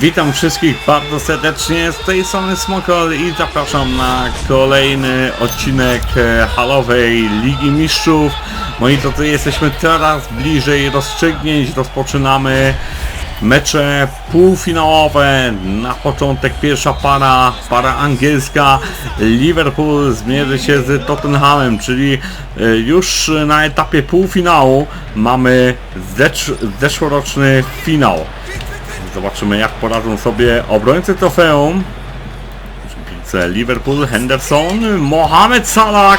Witam wszystkich bardzo serdecznie z tej strony Smokol i zapraszam na kolejny odcinek e, halowej Ligi Mistrzów. Moi drodzy, jesteśmy coraz bliżej rozstrzygnięć, rozpoczynamy mecze półfinałowe. Na początek pierwsza para, para angielska. Liverpool zmierzy się z Tottenhamem, czyli e, już na etapie półfinału mamy zecz, zeszłoroczny finał. Zobaczymy jak poradzą sobie obrońcy trofeum. Liverpool, Henderson, Mohamed Salah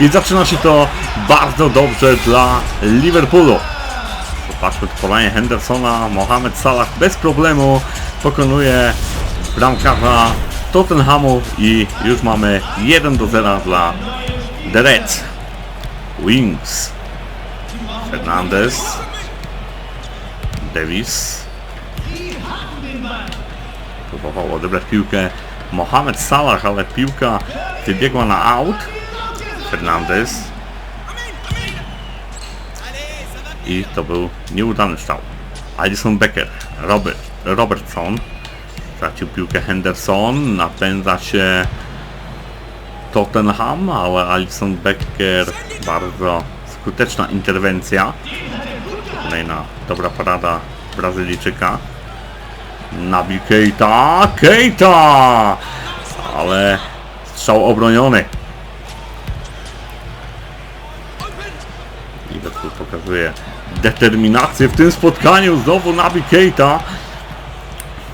i zaczyna się to bardzo dobrze dla Liverpoolu. Zobaczmy podanie Hendersona, Mohamed Salah bez problemu pokonuje bramkarza Tottenhamu i już mamy 1 do 0 dla The Reds. Wings. Fernandez. Davis. Próbował odebrać piłkę Mohamed Salah, ale piłka wybiegła na out. Fernandez. I to był nieudany strzał. Alison Becker, Robert, Robertson. Stracił piłkę Henderson, napędza się Tottenham, ale Alison Becker bardzo skuteczna interwencja. Kolejna dobra parada Brazylijczyka. Nabil Keita, Keita! Ale strzał obroniony. Liverpool pokazuje determinację w tym spotkaniu. Znowu Nabil Keita.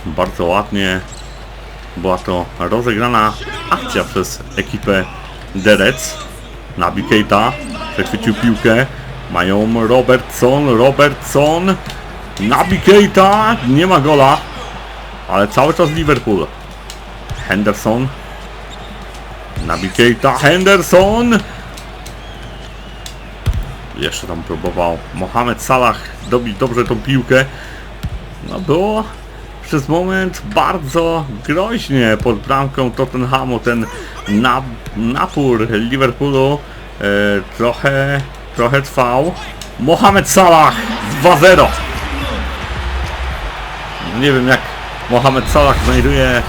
Bardzo ładnie była to rozegrana akcja przez ekipę Derec. Nabil Keita przechwycił piłkę. Mają Robertson, Robertson. Nabi Keita, nie ma gola, ale cały czas Liverpool. Henderson. Nabi Henderson. Jeszcze tam próbował Mohamed Salah dobić dobrze tą piłkę. No było przez moment bardzo groźnie pod bramką Tottenhamu. Ten na, napór Liverpoolu e, trochę, trochę trwał. Mohamed Salah 2-0. Nie wiem jak Mohamed Salah znajduje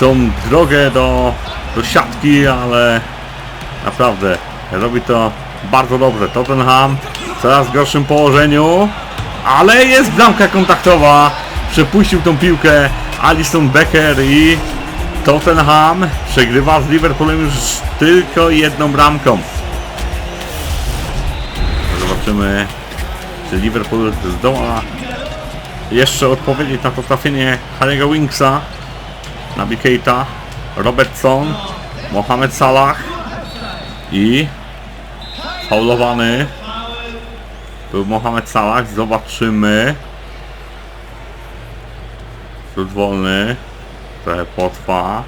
tą drogę do, do siatki, ale naprawdę robi to bardzo dobrze. Tottenham w coraz gorszym położeniu, ale jest bramka kontaktowa. Przepuścił tą piłkę Alison Becker i Tottenham przegrywa z Liverpoolem już tylko jedną bramką. Zobaczymy, czy Liverpool zdoła jeszcze odpowiedzieć na to trafienie Harry'ego Winksa, Nabi Keita, Robertson, Mohamed Salah i faulowany był Mohamed Salah, zobaczymy. Rzut wolny. Trochę potrwa.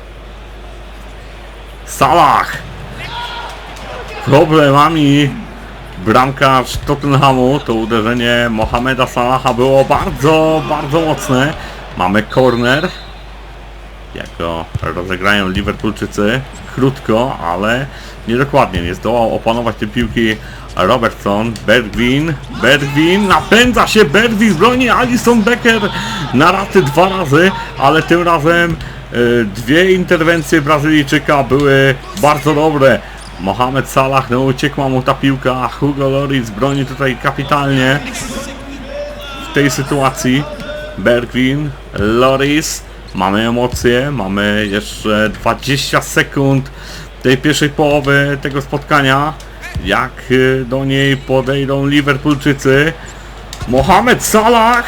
Salah! Problemami bramkarz Tottenhamu, to uderzenie Mohameda Salaha było bardzo, bardzo mocne. Mamy corner. Jak go rozegrają Liverpoolczycy. Krótko, ale niedokładnie. Nie zdołał opanować te piłki Robertson. Bergwin. Bergwin. Napędza się Bergwin. Broni Alison Becker na raty dwa razy, ale tym razem y, dwie interwencje Brazylijczyka były bardzo dobre. Mohamed Salah, no uciekła mu ta piłka, Hugo Loris broni tutaj kapitalnie w tej sytuacji. Bergwin, Loris, mamy emocje, mamy jeszcze 20 sekund tej pierwszej połowy tego spotkania. Jak y, do niej podejdą Liverpoolczycy. Mohamed Salah,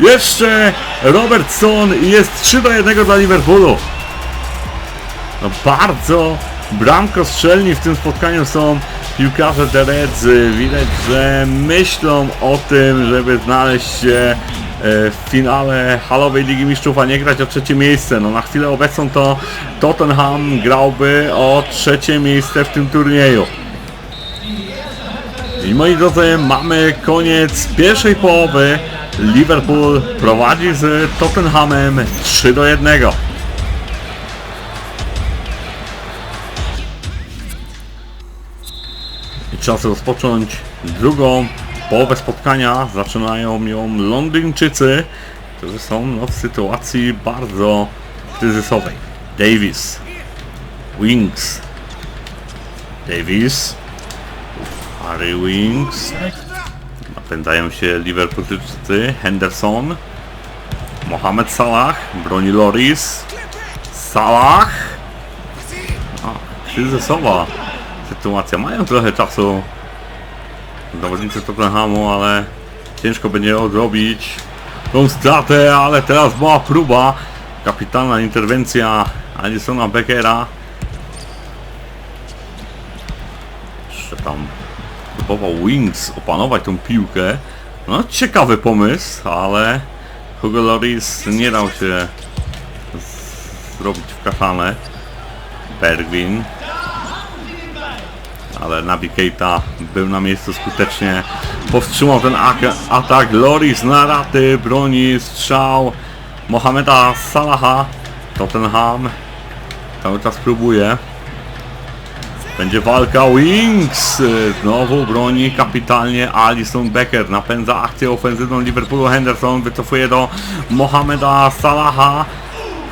jeszcze Robertson i jest 3 do 1 dla Liverpoolu. No bardzo bramko strzelni w tym spotkaniu są piłkarze The Reds. Widać, że myślą o tym, żeby znaleźć się e, w finale halowej Ligi Mistrzów, a nie grać o trzecie miejsce. No na chwilę obecną to Tottenham grałby o trzecie miejsce w tym turnieju. I moi drodzy, mamy koniec pierwszej połowy. Liverpool prowadzi z Tottenhamem 3 do 1. czas rozpocząć drugą połowę spotkania. Zaczynają ją Londyńczycy którzy są no, w sytuacji bardzo kryzysowej. Davis. Wings. Davis. Harry Wings. Napędzają się Liverpoolczycy. Henderson. Mohamed Salah. Broni Loris. Salah. A, kryzysowa sytuacja. Mają trochę czasu zawodnicy Tottenhamu, ale ciężko będzie odrobić tą stratę, ale teraz była próba. Kapitalna interwencja Alisona Beckera. Jeszcze tam próbował Wings opanować tą piłkę. No ciekawy pomysł, ale Hugo Loris nie dał się zrobić w kaszanę. Bergwin ale Keita był na miejscu skutecznie. Powstrzymał ten ak- atak. Loris na raty broni strzał. Mohameda Salaha Tottenham cały czas próbuje. Będzie walka Wings. Znowu broni kapitalnie Alison Becker. Napędza akcję ofensywną Liverpoolu. Henderson wycofuje do Mohameda Salaha.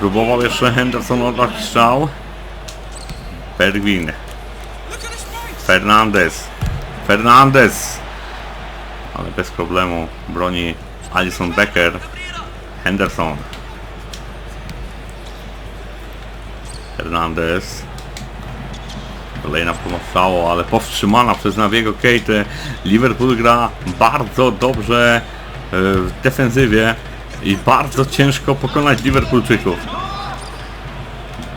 Próbował jeszcze Henderson oddać strzał. Bergwin Fernandez. Fernandez. Ale bez problemu broni Alison Becker. Henderson. Fernandez. Kolejna strzału, ale powstrzymana przez Naviego Keitę. Liverpool gra bardzo dobrze e, w defensywie i bardzo ciężko pokonać Liverpoolczyków.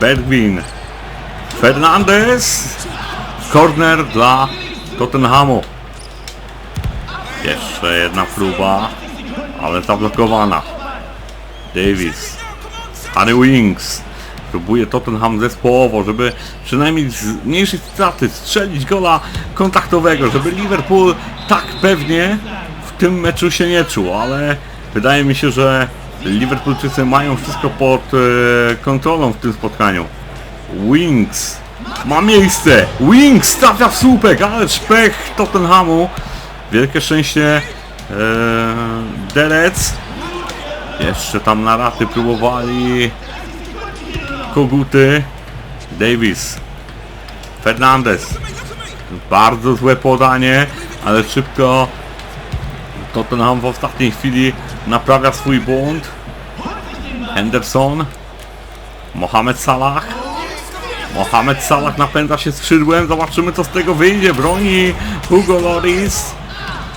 Bergwin. Fernandez. Corner dla Tottenhamu. Jeszcze jedna próba, ale zablokowana. Davis. Harry Wings. Próbuje Tottenham zespołowo, żeby przynajmniej zmniejszyć straty, strzelić gola kontaktowego, żeby Liverpool tak pewnie w tym meczu się nie czuł, ale wydaje mi się, że Liverpoolczycy mają wszystko pod e, kontrolą w tym spotkaniu. Wings ma miejsce. Wings trafia w słupek, ale szpech Tottenhamu. Wielkie szczęście ee. Jeszcze tam na raty próbowali koguty. Davis. Fernandez. Bardzo złe podanie, ale szybko Tottenham w ostatniej chwili naprawia swój błąd. Henderson. Mohamed Salah. Mohamed Salah napędza się skrzydłem, zobaczymy co z tego wyjdzie, broni Hugo Loris,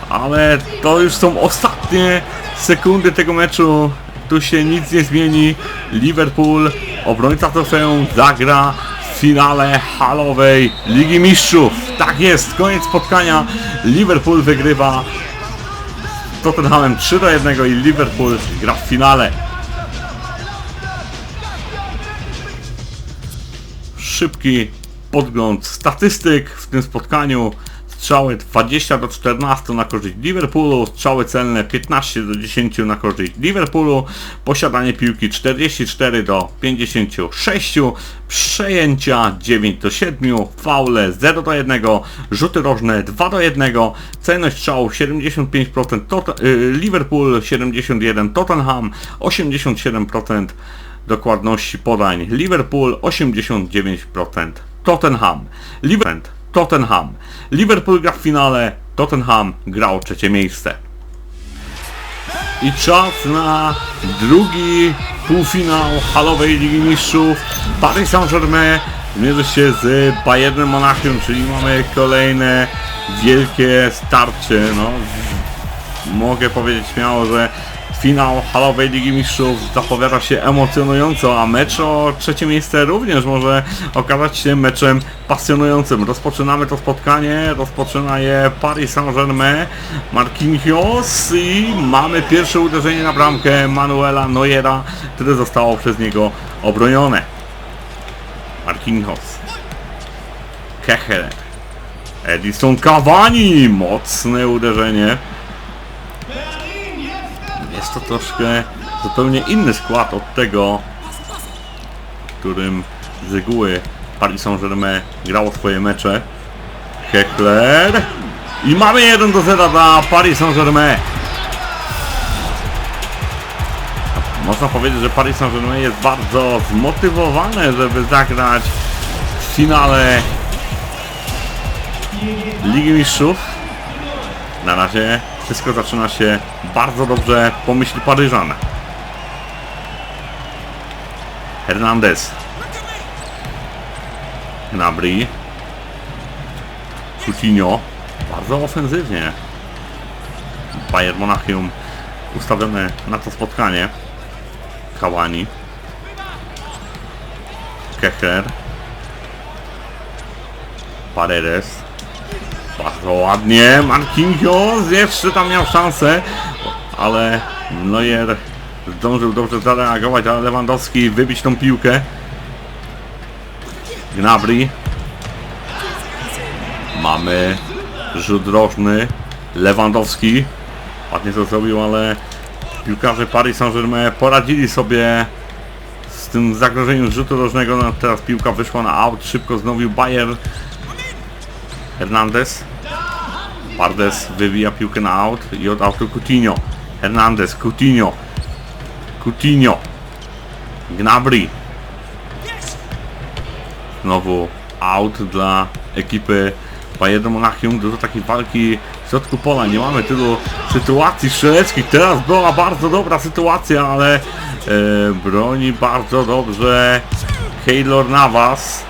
ale to już są ostatnie sekundy tego meczu, tu się nic nie zmieni, Liverpool, obrońca trofeum zagra w finale halowej Ligi Mistrzów, tak jest, koniec spotkania, Liverpool wygrywa Tottenhamem 3 do 1 i Liverpool gra w finale. Szybki podgląd statystyk w tym spotkaniu. Strzały 20 do 14 na korzyść Liverpoolu, strzały celne 15 do 10 na korzyść Liverpoolu, posiadanie piłki 44 do 56, przejęcia 9 do 7, faule 0 do 1, rzuty rożne 2 do 1, celność strzału 75%, Tot- y, Liverpool 71, Tottenham 87%, dokładności podań Liverpool 89%, Tottenham, Liverpool, Tottenham, Liverpool gra w finale, Tottenham gra o trzecie miejsce. I czas na drugi półfinał halowej Ligi Mistrzów. Paris Saint-Germain zmierzy się z Bayernem Monachium, czyli mamy kolejne wielkie starcie. No, mogę powiedzieć śmiało, że finał halowej Ligi Mistrzów zapowiada się emocjonująco, a mecz o trzecie miejsce również może okazać się meczem pasjonującym. Rozpoczynamy to spotkanie, rozpoczyna je Paris Saint-Germain, Marquinhos i mamy pierwsze uderzenie na bramkę Manuela Neuera, które zostało przez niego obronione. Marquinhos. Kecheler. Edison Cavani, mocne uderzenie. Jest to troszkę zupełnie inny skład od tego, w którym z reguły Paris Saint-Germain grało swoje mecze. Kekler. I mamy 1 do 0 dla Paris Saint-Germain. Można powiedzieć, że Paris Saint-Germain jest bardzo zmotywowane, żeby zagrać w finale Ligi Mistrzów. Na razie wszystko zaczyna się bardzo dobrze po myśli Paryżan. Hernandez. Gnabry. Coutinho. Bardzo ofensywnie. Bayern Monachium ustawione na to spotkanie. Kawani. Kechler. Paredes. Bardzo ładnie. Marquinhos jeszcze tam miał szansę, ale Neuer zdążył dobrze zareagować, ale Lewandowski wybić tą piłkę. Gnabry. Mamy rzut rożny. Lewandowski. Ładnie to zrobił, ale piłkarze Paris Saint-Germain poradzili sobie z tym zagrożeniem rzutu rożnego. No, teraz piłka wyszła na aut. Szybko znowił Bayern. Hernandez. Pardes wywija piłkę na aut i od autu Coutinho. Hernandez, Coutinho. Coutinho. Gnabry. Znowu out dla ekipy Bayern Monachium. Dużo takiej walki w środku pola. Nie mamy tylu sytuacji strzeleckich. Teraz była bardzo dobra sytuacja, ale e, broni bardzo dobrze Keylor Navas.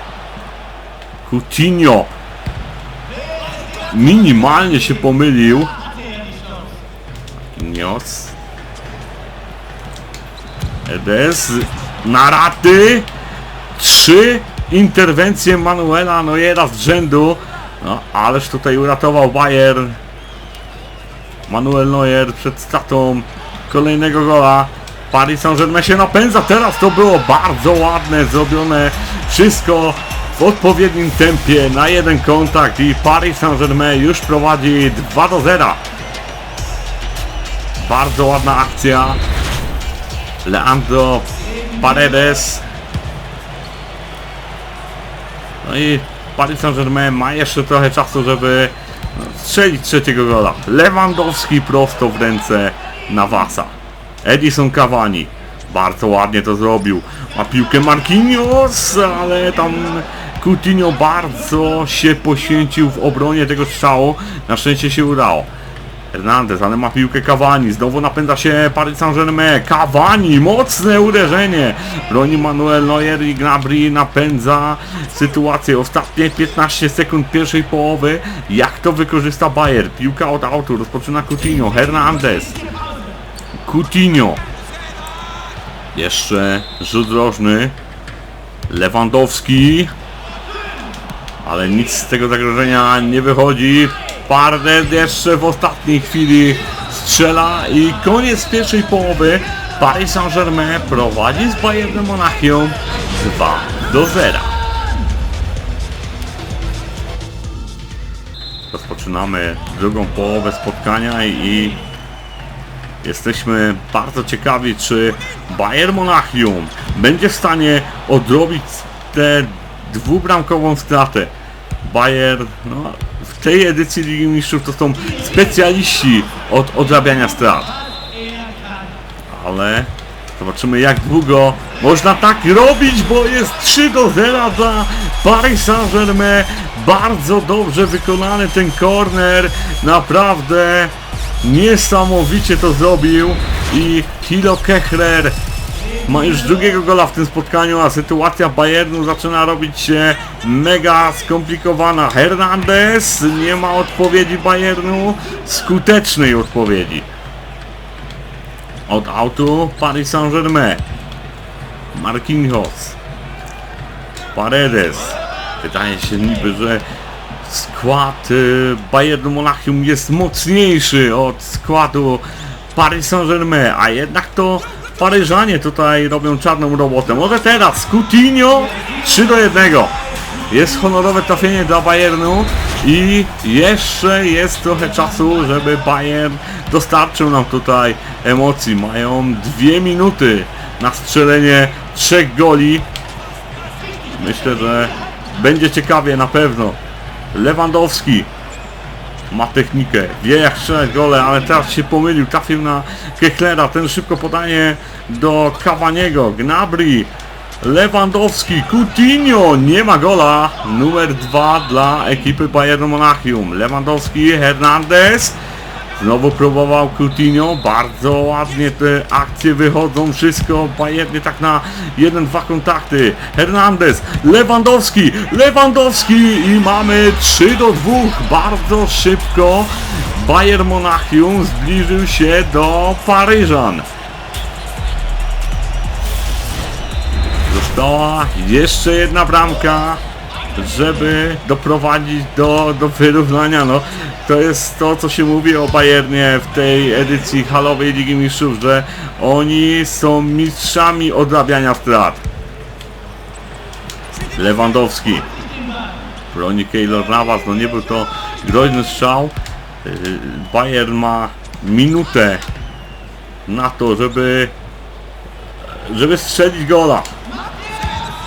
Coutinho minimalnie się pomylił. Nios. Edes na raty. Trzy interwencje Manuela Neuera z rzędu. No, ależ tutaj uratował Bayern. Manuel Neuer przed stratą kolejnego gola. Paris Saint-Germain się napędza. Teraz to było bardzo ładne, zrobione wszystko w odpowiednim tempie na jeden kontakt i Paris Saint-Germain już prowadzi 2 do 0. Bardzo ładna akcja. Leandro Paredes. No i Paris Saint-Germain ma jeszcze trochę czasu, żeby strzelić trzeciego gola. Lewandowski prosto w ręce Navasa. Edison Cavani. Bardzo ładnie to zrobił. Ma piłkę Marquinhos, ale tam Coutinho bardzo się poświęcił w obronie tego strzału. Na szczęście się udało. Hernandez, ale ma piłkę Cavani. Znowu napędza się Paris Saint-Germain. Cavani, mocne uderzenie. Broni Manuel Neuer i Gnabry napędza sytuację. Ostatnie 15 sekund pierwszej połowy. Jak to wykorzysta Bayer? Piłka od autu. Rozpoczyna Coutinho. Hernandez. Coutinho. Jeszcze rzut rożny. Lewandowski. Ale nic z tego zagrożenia nie wychodzi. Pardes jeszcze w ostatniej chwili strzela i koniec pierwszej połowy. Paris Saint-Germain prowadzi z Bayernem Monachium 2 do 0. Rozpoczynamy drugą połowę spotkania i Jesteśmy bardzo ciekawi, czy Bayern Monachium będzie w stanie odrobić tę dwubramkową stratę. Bayern no, w tej edycji Ligi Mistrzów to są specjaliści od odrabiania strat. Ale zobaczymy jak długo można tak robić, bo jest 3 do 0 dla Paris Saint-Germain. Bardzo dobrze wykonany ten corner. Naprawdę Niesamowicie to zrobił i Hilo Kechler ma już drugiego gola w tym spotkaniu, a sytuacja Bayernu zaczyna robić się mega skomplikowana. Hernandez nie ma odpowiedzi Bayernu, skutecznej odpowiedzi. Od autu Paris Saint-Germain. Marquinhos. Paredes. Wydaje się niby, że skład y, Bayernu Monachium jest mocniejszy od składu Paris Saint-Germain, a jednak to Paryżanie tutaj robią czarną robotę. Może teraz Coutinho 3 do 1. Jest honorowe trafienie dla Bayernu i jeszcze jest trochę czasu, żeby Bayern dostarczył nam tutaj emocji. Mają dwie minuty na strzelenie trzech goli. Myślę, że będzie ciekawie na pewno. Lewandowski. ma technikę, wie jak strzelać gole, ale teraz się pomylił, trafił na Kechlera, ten szybko podanie do Cavaniego, Gnabry, Lewandowski, Coutinho, nie ma gola, numer dwa dla ekipy Bayernu Monachium, Lewandowski, Hernandez, Znowu próbował Coutinho, bardzo ładnie te akcje wychodzą, wszystko bajernie tak na jeden, dwa kontakty. Hernandez, Lewandowski, Lewandowski i mamy 3 do 2, bardzo szybko. Bayern Monachium zbliżył się do Paryżan. Została jeszcze jedna bramka, żeby doprowadzić do, do wyrównania. No, to jest to, co się mówi o Bayernie w tej edycji halowej Ligi Mistrzów, że oni są mistrzami odrabiania strat. Lewandowski. Broni Keylor Navas, no nie był to groźny strzał. Bayern ma minutę na to, żeby żeby strzelić gola.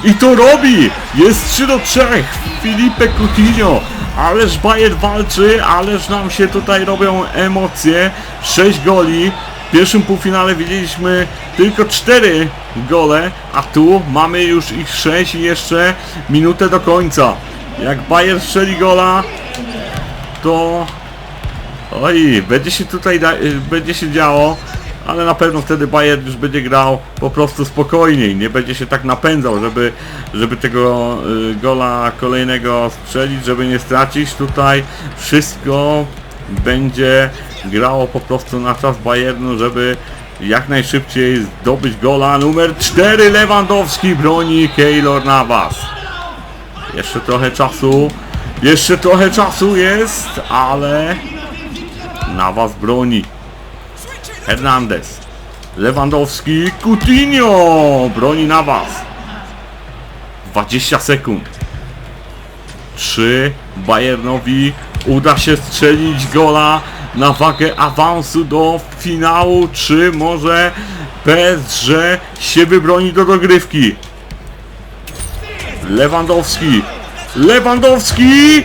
I to robi! Jest 3 do 3! Filipe Coutinho! Ależ Bayern walczy, ależ nam się tutaj robią emocje. 6 goli. W pierwszym półfinale widzieliśmy tylko 4 gole, a tu mamy już ich 6 i jeszcze minutę do końca. Jak Bayern strzeli gola, to... Oj, będzie się tutaj da- y, będzie się działo, ale na pewno wtedy Bayern już będzie grał po prostu spokojniej, nie będzie się tak napędzał, żeby, żeby tego y, gola kolejnego strzelić, żeby nie stracić. Tutaj wszystko będzie grało po prostu na czas Bayernu, żeby jak najszybciej zdobyć gola. Numer 4 Lewandowski broni Keylor Navas. Jeszcze trochę czasu jeszcze trochę czasu jest, ale Navas broni Hernandez. Lewandowski. Coutinho. Broni na was. 20 sekund. 3. Bayernowi uda się strzelić gola na wagę awansu do finału. Czy może PSG się wybroni do dogrywki? Lewandowski. Lewandowski.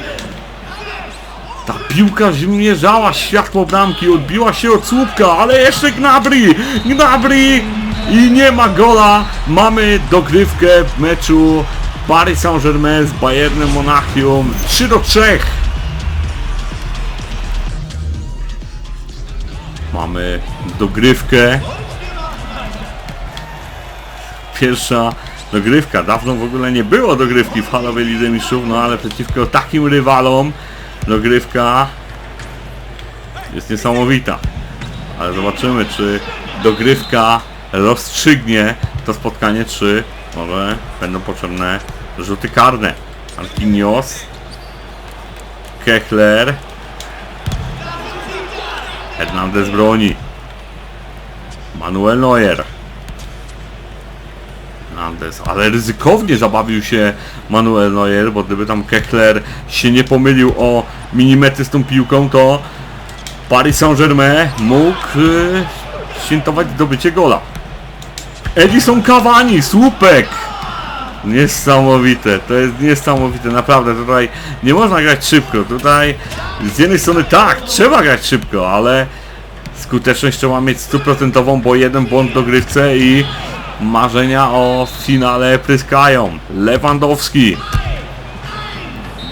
Ta piłka zmierzała światło bramki, odbiła się od słupka, ale jeszcze Gnabry! Gnabry! I nie ma gola! Mamy dogrywkę w meczu Paris Saint-Germain z Bayernem Monachium 3 do 3. Mamy dogrywkę. Pierwsza dogrywka. Dawno w ogóle nie było dogrywki w halowej Lidze Mistrzów, no ale przeciwko takim rywalom dogrywka jest niesamowita. Ale zobaczymy, czy dogrywka rozstrzygnie to spotkanie, czy może będą potrzebne rzuty karne. Alkinios, Kechler, Hernandez broni, Manuel Neuer. Hernandez, ale ryzykownie zabawił się Manuel Neuer, bo gdyby tam Kechler się nie pomylił o milimetry z tą piłką, to Paris Saint-Germain mógł yy, świętować zdobycie gola. Edison Cavani, słupek! Niesamowite, to jest niesamowite, naprawdę, tutaj nie można grać szybko, tutaj z jednej strony tak, trzeba grać szybko, ale skuteczność trzeba mieć stuprocentową, bo jeden błąd w dogrywce i marzenia o finale pryskają. Lewandowski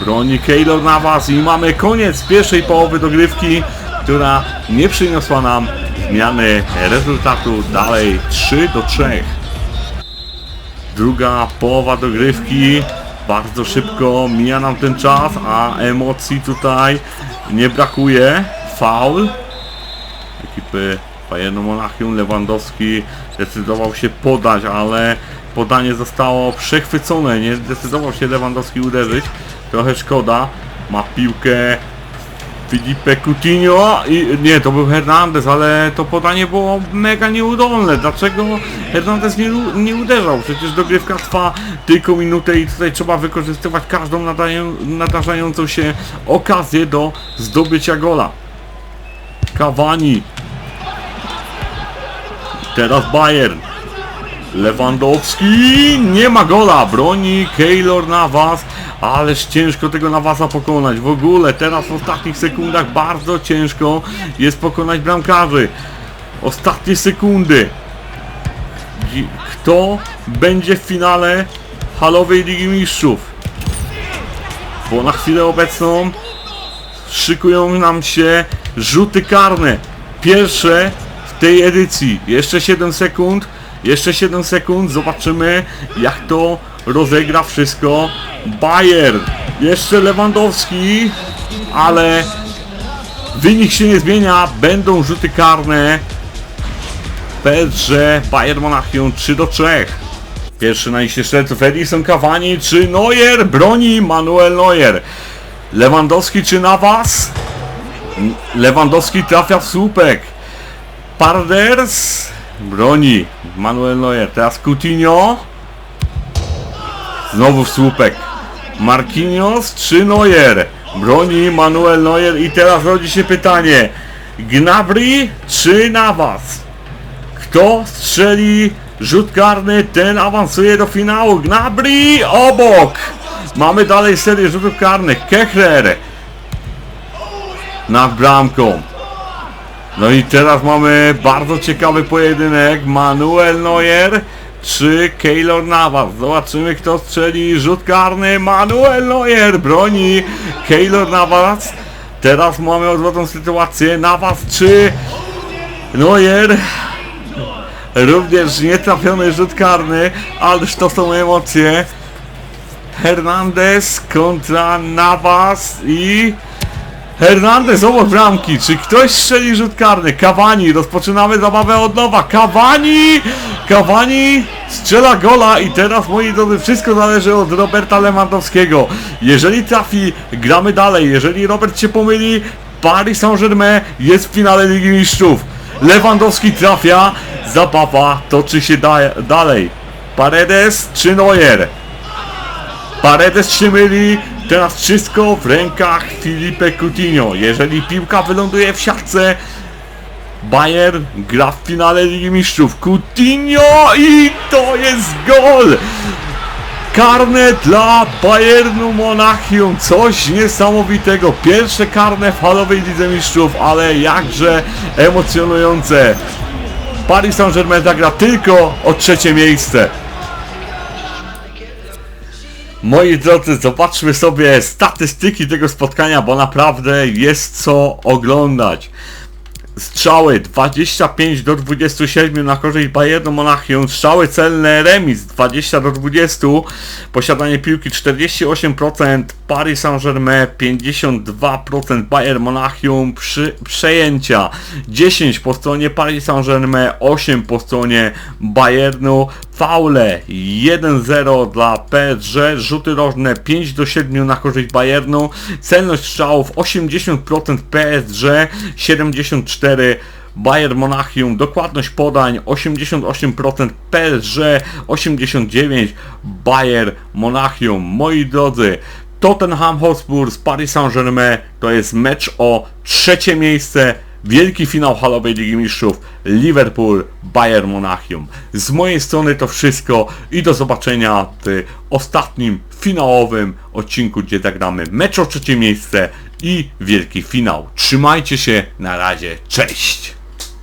broni Keylor Navas i mamy koniec pierwszej połowy dogrywki, która nie przyniosła nam zmiany rezultatu dalej 3 do 3. Druga połowa dogrywki bardzo szybko mija nam ten czas, a emocji tutaj nie brakuje. Faul ekipy Bayernu Monachium Lewandowski decydował się podać, ale podanie zostało przechwycone, nie zdecydował się Lewandowski uderzyć, trochę szkoda, ma piłkę Filipe Coutinho i nie, to był Hernandez, ale to podanie było mega nieudolne. Dlaczego Hernandez nie, nie uderzał? Przecież dogrywka trwa tylko minutę i tutaj trzeba wykorzystywać każdą nadaję, nadarzającą się okazję do zdobycia gola. Cavani Teraz Bayern. Lewandowski, nie ma gola, broni Keylor Navas, ależ ciężko tego Navasa pokonać. W ogóle teraz w ostatnich sekundach bardzo ciężko jest pokonać bramkarzy. Ostatnie sekundy. Kto będzie w finale halowej Ligi Mistrzów? Bo na chwilę obecną szykują nam się rzuty karne. Pierwsze w tej edycji. Jeszcze 7 sekund. Jeszcze 7 sekund. Zobaczymy jak to rozegra wszystko Bayern. Jeszcze Lewandowski, ale wynik się nie zmienia. Będą rzuty karne. PSG Bayern Monachium 3 do 3. Pierwszy na liście strzelców Edison Cavani czy Neuer broni Manuel Neuer. Lewandowski czy Navas? N- Lewandowski trafia w słupek. Parders broni Manuel Neuer. Teraz Coutinho. Znowu w słupek. Marquinhos czy Neuer? Broni Manuel Neuer i teraz rodzi się pytanie. Gnabry czy Navas? Kto strzeli rzut karny, ten awansuje do finału. Gnabry obok. Mamy dalej serię rzutów karnych. Kechler nad bramką. No i teraz mamy bardzo ciekawy pojedynek. Manuel Neuer czy Keylor Navas. Zobaczymy kto strzeli rzut karny. Manuel Neuer broni Keylor Navas. Teraz mamy odwrotną sytuację. Navas czy Neuer. Również nietrafiony rzut karny, ależ to są emocje. Hernandez kontra Navas i Hernandez obok bramki. Czy ktoś strzeli rzut karny? Cavani, rozpoczynamy zabawę od nowa. Cavani! Cavani strzela gola i teraz moi drodzy wszystko zależy od Roberta Lewandowskiego. Jeżeli trafi, gramy dalej. Jeżeli Robert się pomyli, Paris Saint-Germain jest w finale Ligi Mistrzów. Lewandowski trafia, zabawa toczy się da dalej. Paredes czy Neuer? Paredes się myli, teraz wszystko w rękach Filipe Coutinho. Jeżeli piłka wyląduje w siatce, Bayern gra w finale Ligi Mistrzów. Coutinho i to jest gol! Karne dla Bayernu Monachium, coś niesamowitego. Pierwsze karne w halowej Lidze Mistrzów, ale jakże emocjonujące. Paris Saint-Germain zagra tylko o trzecie miejsce. Moi drodzy, zobaczmy sobie statystyki tego spotkania, bo naprawdę jest co oglądać. Strzały 25 do 27 na korzyść Bayernu Monachium, strzały celne remis 20 do 20, posiadanie piłki 48%, Paris Saint-Germain 52%, Bayern Monachium przy, przejęcia 10 po stronie Paris Saint-Germain, 8 po stronie Bayernu, faule 1-0 dla PSG, rzuty rożne 5 do 7 na korzyść Bayernu, celność strzałów 80% PSG, 74 Bayern Monachium, dokładność podań 88% PSG, 89 Bayern Monachium. Moi drodzy, Tottenham Hotspur z Paris Saint-Germain to jest mecz o trzecie miejsce Wielki finał halowej Ligi Mistrzów Liverpool Bayern Monachium. Z mojej strony to wszystko i do zobaczenia w ostatnim finałowym odcinku, gdzie zagramy mecz o trzecie miejsce i wielki finał. Trzymajcie się, na razie, cześć!